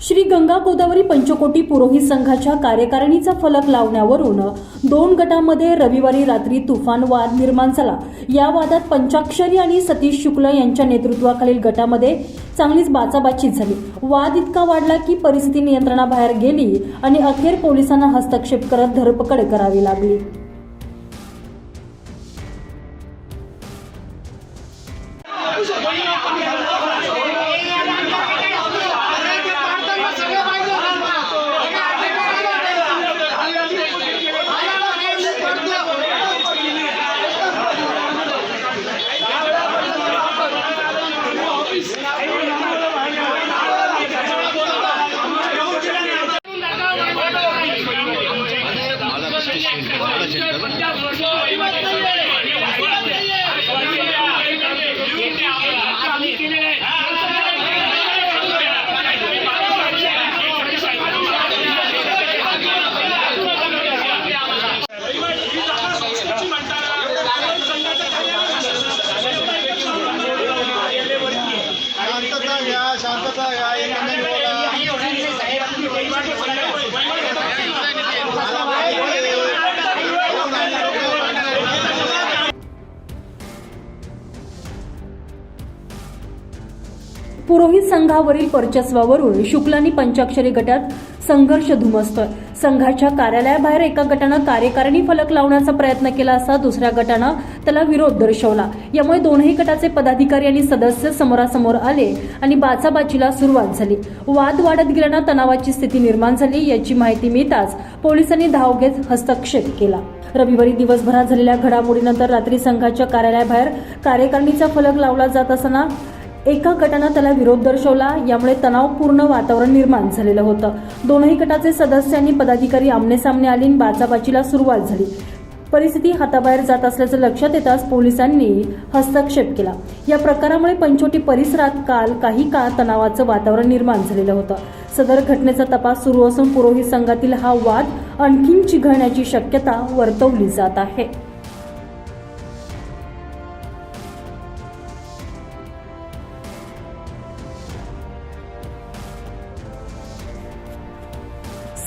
श्री गंगा गोदावरी पंचकोटी पुरोहित संघाच्या कार्यकारिणीचा फलक लावण्यावरून दोन गटांमध्ये रविवारी रात्री तुफान वाद निर्माण झाला. या वादात पंचाक्षरी आणि सतीश शुक्ल यांच्या नेतृत्वाखालील गटामध्ये चांगलीच बाचाबाची झाली. वाद इतका वाढला की परिस्थिती नियंत्रणाबाहेर गेली आणि अखेर पोलिसांना हस्तक्षेप करत धरपकड करावी लागली. पुरोहित संघावरील वर्चस्वावरून शुक्लानी पंचाक्षरी गटात संघर्ष धुमसतोय. संघाच्या कार्यालयाबाहेर एका गटानं कार्यकारिणी फलक लावण्याचा प्रयत्न केला असता दुसऱ्या गटानं त्याला विरोध दर्शवला. यामुळे दोनही गटाचे पदाधिकारी आणि सदस्य समोरासमोर आले आणि बाचाबाचीला सुरुवात झाली. वाद वाढत गेल्यानं तणावाची स्थिती निर्माण झाली याची माहिती मिळताच पोलिसांनी धाव घेत हस्तक्षेप केला. रविवारी दिवसभरात झालेल्या घडामोडीनंतर रात्री संघाच्या कार्यालयाबाहेर कार्यकारिणीचा फलक लावला जात असताना एका गटानं त्याला विरोध दर्शवला यामुळे तणावपूर्ण वातावरण निर्माण झालेलं होतं. दोनही गटाचे सदस्य आणि पदाधिकारी आमनेसामने आले आणि बाचाबाचीला सुरुवात झाली. परिस्थिती हाताबाहेर जात असल्याचं लक्षात येताच पोलिसांनी हस्तक्षेप केला. या प्रकारामुळे पंचोटी परिसरात काल काही काळ तणावाचं वातावरण निर्माण झालेलं होतं. सदर घटनेचा तपास सुरू असून पुरोहित संघातील हा वाद आणखीन चिघळण्याची शक्यता वर्तवली जात आहे.